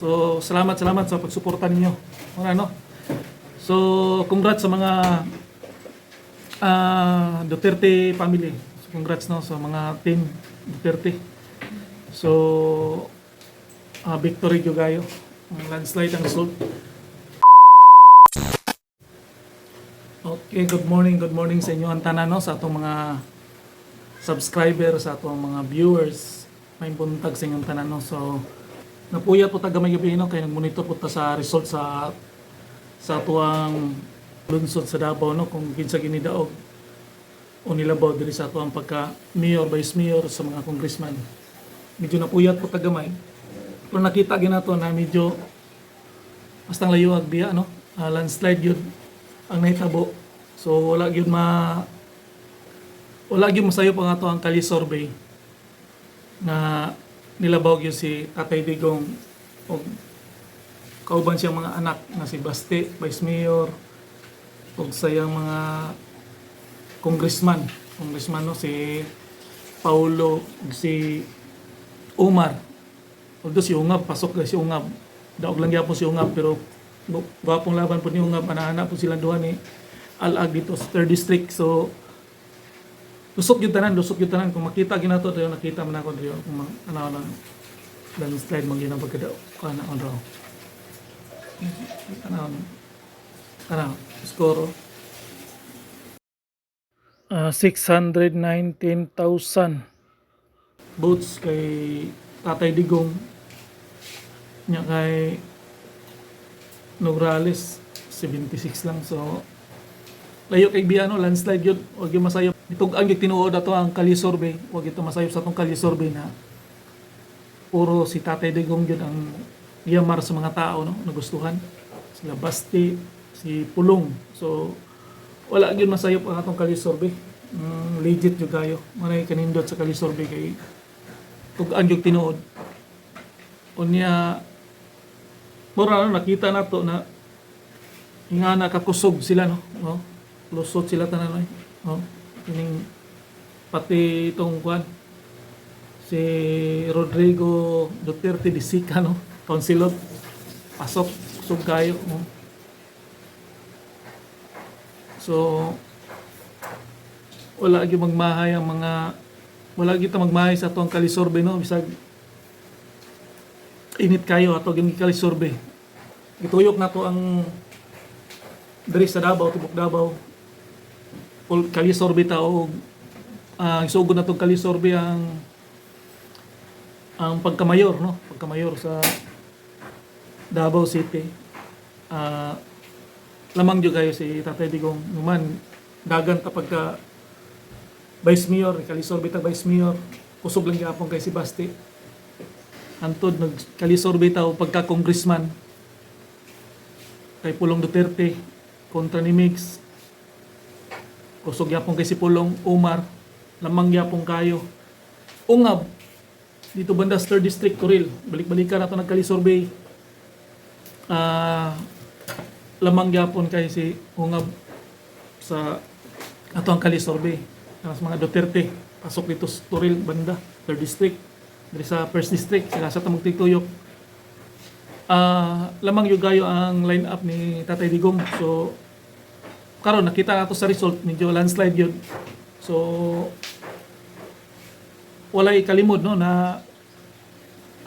So, salamat, salamat sa pagsuporta ninyo. Ano, ano? So, congrats sa mga ah, Duterte family. So, congrats no sa mga team Duterte. So, ah, victory yung kayo. Ang landslide ang result. Okay, good morning, good morning sa inyo ang tanan no, sa atong mga subscriber, sa atong mga viewers. May buntag sa inyong tanan no. So, napuyat po taga may gabi no, kaya nag-monitor po ta sa result sa sa tuang lunsod sa Davao no? Kung kinsa ginidaog o nilabaw diri sa tuang pagka mayor vice mayor sa mga congressman. Medyo napuyat po tagamay pero nakita ginato na medyo basta layo ag biya no? Ah, landslide yun ang nahitabo. So wala gyud ma wala gyud masayo pa nga to ang Kali survey na nilabaw gyud si Tatay Digong o kauban siyang mga anak na si Basti, Vice Mayor, o sayang mga congressman. Congressman no, si Paulo, si Umar. Although si Ungab, pasok si Ungab. Daog lang yapon si Ungab, pero gwapong laban po ni Ungab, anaana po sila duha ni Alag dito sa 3rd District. So, lusok yung tanan, lusok yung tanan. Kung makita ginato, tayo nakita man ako dito. Kung ma- ano, ano, landslide man yun ang pagkadao. Kana on raw. Ano, ano, skoro. Ah, 619,000 votes kay Tatay Digong nya kay Nograles 76 lang so layo kay Biano landslide yun wag yung masayop itong ang tinuod ato ang Kali survey wag ito masayop sa atong Kali survey na puro si Tatay Digong yun ang yamar sa mga tao no nagustuhan. Sila Basti si Pulong. So wala gyud masayop ang atong Kali survey mm, legit jud kayo. Manay kanindot sa Kali survey kay ang yung tinuod. Unya mura no, nakita nato na nga nakakusog sila no no? Lusot sila tanan no kining pati itong kwan si Rodrigo Duterte de Sica no? Konsilot pasok kusog kayo no? so wala gyud magmahay ang mga wala gyud ta magmahay sa atong kalisorbe no? Bisag init kayo ato gyud kalisorbe. Gituyok na to ang diri sa Davao tibok Davao kalisorbe ta og ah isugod na tong kalisorbe ang ang pagkamayor no? Pagkamayor sa Davao City. Ah lamang jud kayo si Tatay Digong numan. Dagan ta pagka Vice Mayor, kalisorbe ta Vice Mayor, kusog lang gyapon kay si Basti. Antod nag kalisorbe ta og pagka congressman kay Pulong Duterte kontra ni Mix. Kusog gyapon kay si Pulong Umar, lamang gyapon kayo. Ungab dito banda sa 3rd District Kuril, balik-balikan nato nagkalisorbe. Ah lamang gyapon kay si Ungab sa ato ang kalisorbe ng mga Duterte pasok dito sa Turil banda 3rd district. Diri sa 1st district sila sa tamog tigtuyok. Ah lamang yung gayo ang line up ni Tatay Digong. So karon nakita nato sa result medyo landslide yun so walay kalimod no na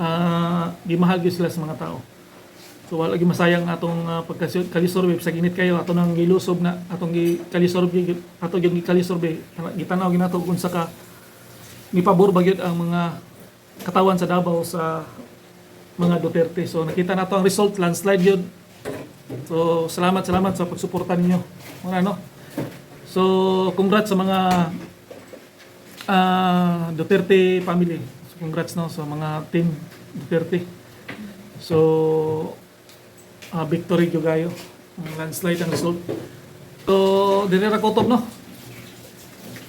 ah gimahal gyud sila sa mga tao So wala gi masayang atong uh, pagkalisorbe sa ginit kayo ato nang gilusob na atong gi kalisorbe ato gyud gikalisorbe gitanaw ginato kung sa ka ni pabor ba gyud ang mga katawan sa Davao sa mga Duterte. So nakita nato ang result landslide yun. So salamat salamat sa pagsuporta ninyo. Mga ano. So congrats sa mga ah, Duterte family. So, congrats no sa mga team Duterte. So ah, victory gayo. Ang landslide ang result. So, dire ra kutob no.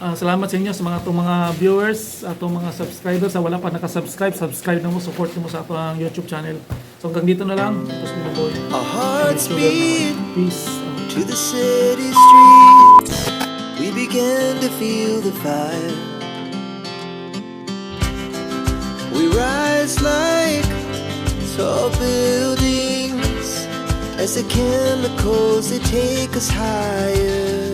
Ah, salamat sa inyo sa mga itong mga viewers, atong mga subscribers. Sa wala pa nakasubscribe, subscribe na mo, support mo sa atong YouTube channel. So hanggang dito na lang. Tapos mo boy. Our hearts beat Peace. to the city streets. We began to feel the fire. We rise like tall buildings as the chemicals they take us higher.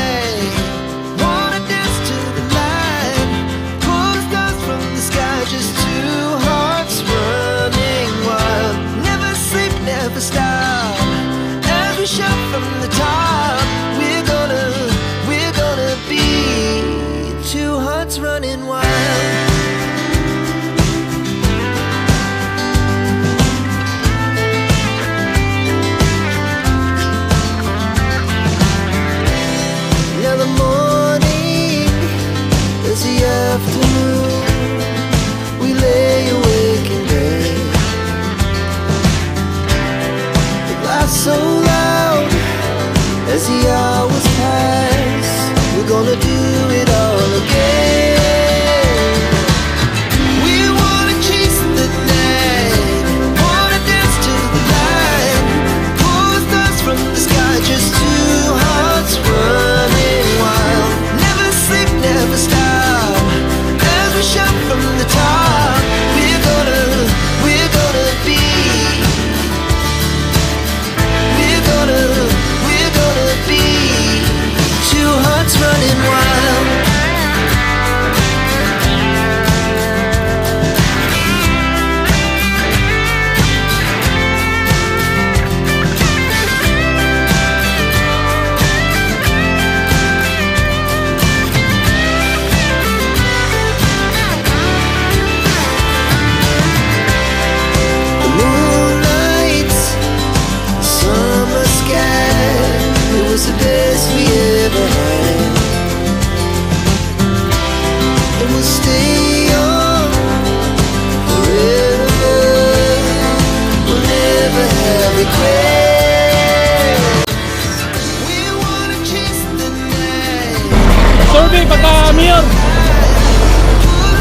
Survey pagka mayor.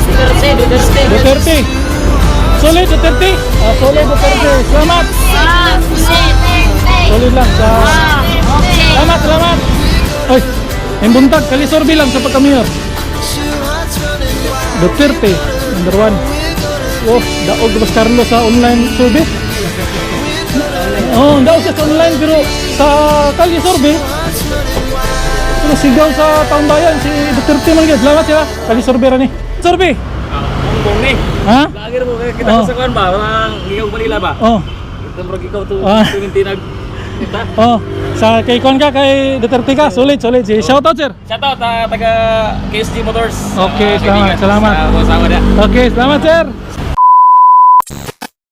Duterte, Duterte. Duterte. Solid Duterte. Ah, solid Duterte. Salamat. Ah, Duterte. Solid lang. Sa... Ah, okay. Salamat, salamat. Ay, yung buntag, kalisorbi lang sa. Duterte, number one. Oh, daog Bas Carlos sa online survey. Oh, daog siya sa online pero sa kalye survey. Pero sigaw sa taong bayan si Duterte man gyud. Salamat sila. Kalye survey ra ni. Survey. Bongbong ni. Ha? Lagir mo kaya kita Oh. sa kuan ba? Mga gigaw Manila ba? Oh. Bro ikaw to. Ah. Kita. Oh, sa kay kon ka kay Duterte ka, solid, solid. Si shout out sir. Shout out ah, taga KSG Motors. Okay, Ah, salamat, salamat. Niya. Okay, salamat sir.